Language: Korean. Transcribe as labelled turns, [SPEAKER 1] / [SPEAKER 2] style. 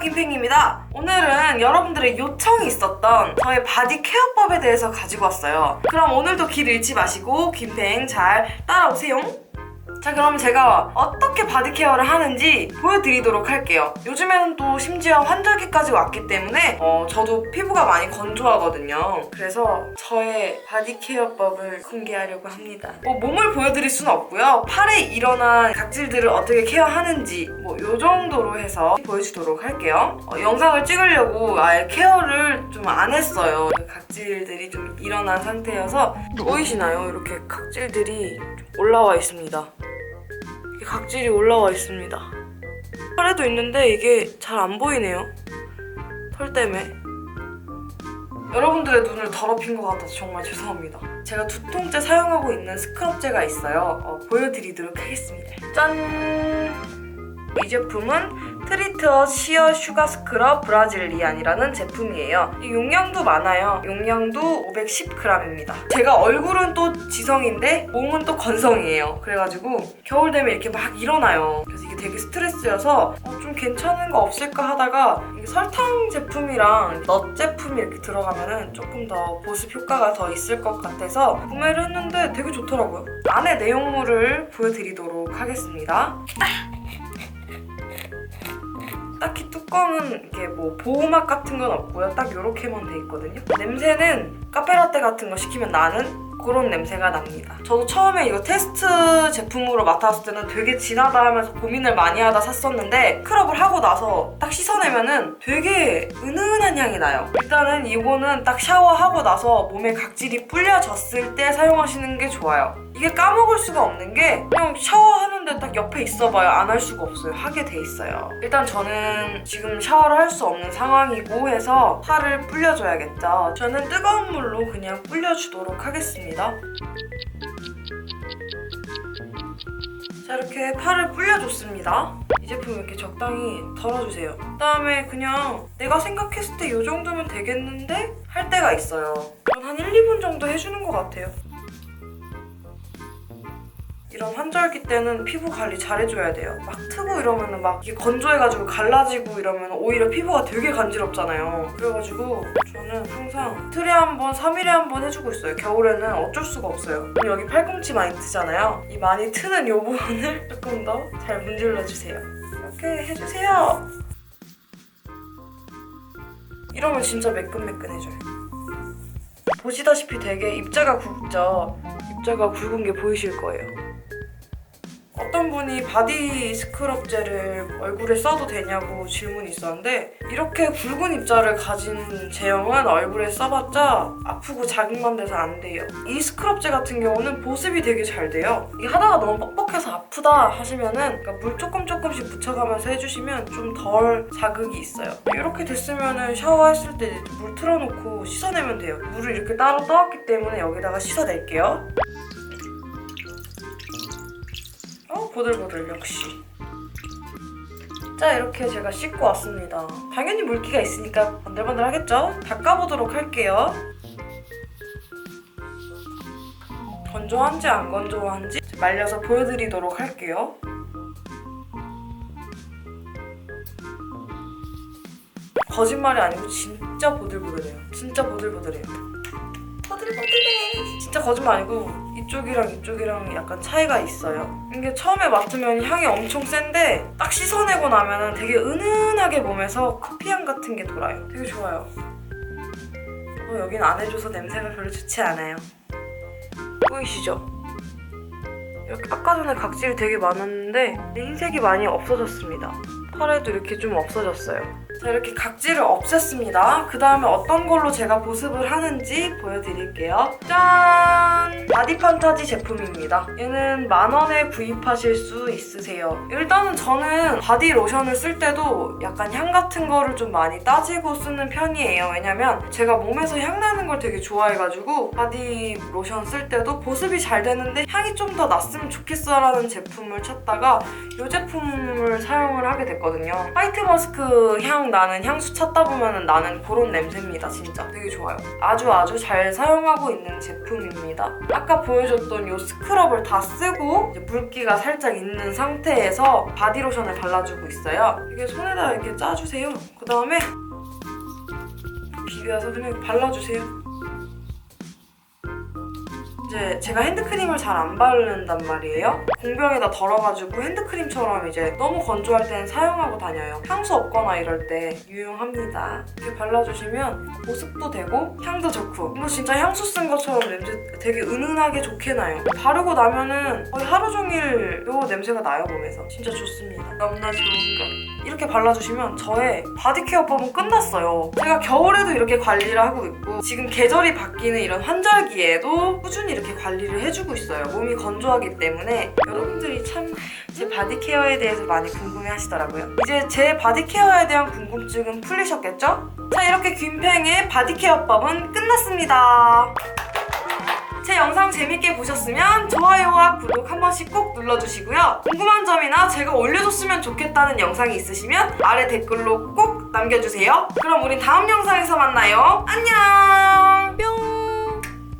[SPEAKER 1] 김팽입니다. 오늘은 여러분들의 요청이 있었던 저의 바디 케어법에 대해서 가지고 왔어요. 그럼 오늘도 길 잃지 마시고 김팽 잘 따라오세요. 자 그럼 제가 어떻게 바디 케어를 하는지 보여드리도록 할게요. 요즘에는 또 심지어 환절기까지 왔기 때문에 어, 저도 피부가 많이 건조하거든요. 그래서 저의 바디 케어법을 공개하려고 합니다. 뭐 몸을 보여드릴 수는 없고요. 팔에 일어난 각질들을 어떻게 케어하는지 뭐 요 정도로 해서 보여주도록 할게요. 어, 영상을 찍으려고 아예 케어를 좀 안 했어요. 그 각질들이 좀 일어난 상태여서 보이시나요? 이렇게 각질들이 좀 올라와 있습니다. 각질이 올라와 있습니다. 팔에도 있는데 이게 잘 안 보이네요. 털 때문에. 여러분들의 눈을 더럽힌 것 같아서 정말 죄송합니다. 제가 두 통째 사용하고 있는 스크럽제가 있어요. 어, 보여드리도록 하겠습니다. 짠! 이 제품은 트리트어 시어 슈가 스크럽 브라질리안이라는 제품이에요. 이 용량도 많아요. 용량도 510g입니다. 제가 얼굴은 또 지성인데 몸은 또 건성이에요. 그래가지고 겨울 되면 이렇게 막 일어나요. 그래서 이게 되게 스트레스여서 어, 좀 괜찮은 거 없을까 하다가 설탕 제품이랑 넛 제품이 이렇게 들어가면은 조금 더 보습 효과가 더 있을 것 같아서 구매를 했는데 되게 좋더라고요. 안에 내용물을 보여드리도록 하겠습니다. 딱히 뚜껑은 이게 뭐 보호막 같은 건 없고요. 딱 이렇게만 돼 있거든요. 냄새는 카페라떼 같은 거 시키면 나는 그런 냄새가 납니다. 저도 처음에 이거 테스트 제품으로 맡았을 때는 되게 진하다 하면서 고민을 많이 하다 샀었는데 스크럽을 하고 나서 딱 씻어내면은 되게 은은한 향이 나요. 일단은 이거는 딱 샤워하고 나서 몸에 각질이 불려졌을 때 사용하시는 게 좋아요. 이게 까먹을 수가 없는 게 그냥 샤워하는데 딱 옆에 있어봐요. 안 할 수가 없어요. 하게 돼 있어요. 일단 저는 지금 샤워를 할 수 없는 상황이고 해서 팔을 불려줘야겠죠. 저는 뜨거운 물로 그냥 불려주도록 하겠습니다. 자 이렇게 팔을 불려줬습니다. 이 제품 이렇게 적당히 덜어주세요. 그다음에 그냥 내가 생각했을 때 이 정도면 되겠는데 할 때가 있어요. 전한 1, 2분 정도 해주는 것 같아요. 이런 환절기 때는 피부 관리 잘 해줘야 돼요. 막 트고 이러면은 막 이게 건조해가지고 갈라지고 이러면 오히려 피부가 되게 간지럽잖아요. 그래가지고 저는 항상 이틀에 한 번, 3일에 한 번 해주고 있어요. 겨울에는 어쩔 수가 없어요. 여기 팔꿈치 많이 트잖아요. 이 많이 트는 요 부분을 조금 더 잘 문질러주세요. 이렇게 해주세요. 이러면 진짜 매끈매끈해져요. 보시다시피 되게 입자가 굵죠? 입자가 굵은 게 보이실 거예요. 어떤 분이 바디 스크럽제를 얼굴에 써도 되냐고 질문이 있었는데 이렇게 굵은 입자를 가진 제형은 얼굴에 써봤자 아프고 자극만 돼서 안 돼요. 이 스크럽제 같은 경우는 보습이 되게 잘 돼요. 이게 하다가 너무 뻑뻑해서 아프다 하시면은 그러니까 물 조금 조금씩 묻혀가면서 해주시면 좀 덜 자극이 있어요. 이렇게 됐으면은 샤워했을 때 물 틀어놓고 씻어내면 돼요. 물을 이렇게 따로 떠왔기 때문에 여기다가 씻어낼게요. 어 보들보들 역시. 자 이렇게 제가 씻고 왔습니다. 당연히 물기가 있으니까 번들번들 하겠죠? 닦아보도록 할게요. 건조한지 안 건조한지 말려서 보여드리도록 할게요. 거짓말이 아니고 진짜 보들보들해요. 진짜 보들보들해요. 보들보들해. 진짜 거짓말 아니고 이쪽이랑 이쪽이랑 약간 차이가 있어요. 이게 처음에 맡으면 향이 엄청 센데 딱 씻어내고 나면 되게 은은하게 몸에서 커피향 같은 게 돌아요. 되게 좋아요. 어, 여긴 안 해줘서 냄새가 별로 좋지 않아요. 보이시죠? 이렇게 아까 전에 각질이 되게 많았는데 흰색이 많이 없어졌습니다. 팔에도 이렇게 좀 없어졌어요. 자 이렇게 각질을 없앴습니다. 그 다음에 어떤 걸로 제가 보습을 하는지 보여드릴게요. 짠! 바디 판타지 제품입니다. 얘는 만 원에 구입하실 수 있으세요. 일단은 저는 바디 로션을 쓸 때도 약간 향 같은 거를 좀 많이 따지고 쓰는 편이에요. 왜냐면 제가 몸에서 향 나는 걸 되게 좋아해가지고 바디 로션 쓸 때도 보습이 잘 되는데 향이 좀 더 났으면 좋겠어라는 제품을 찾다가 이 제품을 사용을 하게 됐거든요. 화이트 머스크 향 나는 향수 찾다 보면 나는 그런 냄새입니다 진짜. 되게 좋아요. 아주 아주 잘 사용하고 있는 제품입니다. 아까 보여줬던 이 스크럽을 다 쓰고 물기가 살짝 있는 상태에서 바디로션을 발라주고 있어요. 이게 손에다 이렇게 짜주세요. 그 다음에 비벼서 그냥 발라주세요 이제 제가 핸드크림을 잘 안 바른단 말이에요. 공병에다 덜어가지고 핸드크림처럼 이제 너무 건조할 때는 사용하고 다녀요. 향수 없거나 이럴 때 유용합니다. 이렇게 발라주시면 보습도 되고 향도 좋고 이거 진짜 향수 쓴 것처럼 냄새 되게 은은하게 좋게 나요. 바르고 나면은 거의 하루 종일 요 냄새가 나요 몸에서. 진짜 좋습니다. 너무나 좋은 것. 이렇게 발라주시면 저의 바디 케어법은 끝났어요. 제가 겨울에도 이렇게 관리를 하고 있고 지금 계절이 바뀌는 이런 환절기에도 꾸준히 이렇게 관리를 해주고 있어요. 몸이 건조하기 때문에 여러분들이 참 제 바디 케어에 대해서 많이 궁금해 하시더라고요. 이제 제 바디 케어에 대한 궁금증은 풀리셨겠죠? 자 이렇게 균팽의 바디 케어법은 끝났습니다. 제 영상 재밌게 보셨으면 좋아요와 구독 한 번씩 꼭 눌러주시고요. 궁금한 점이나 제가 올려줬으면 좋겠다는 영상이 있으시면 아래 댓글로 꼭 남겨주세요. 그럼 우린 다음 영상에서 만나요. 안녕!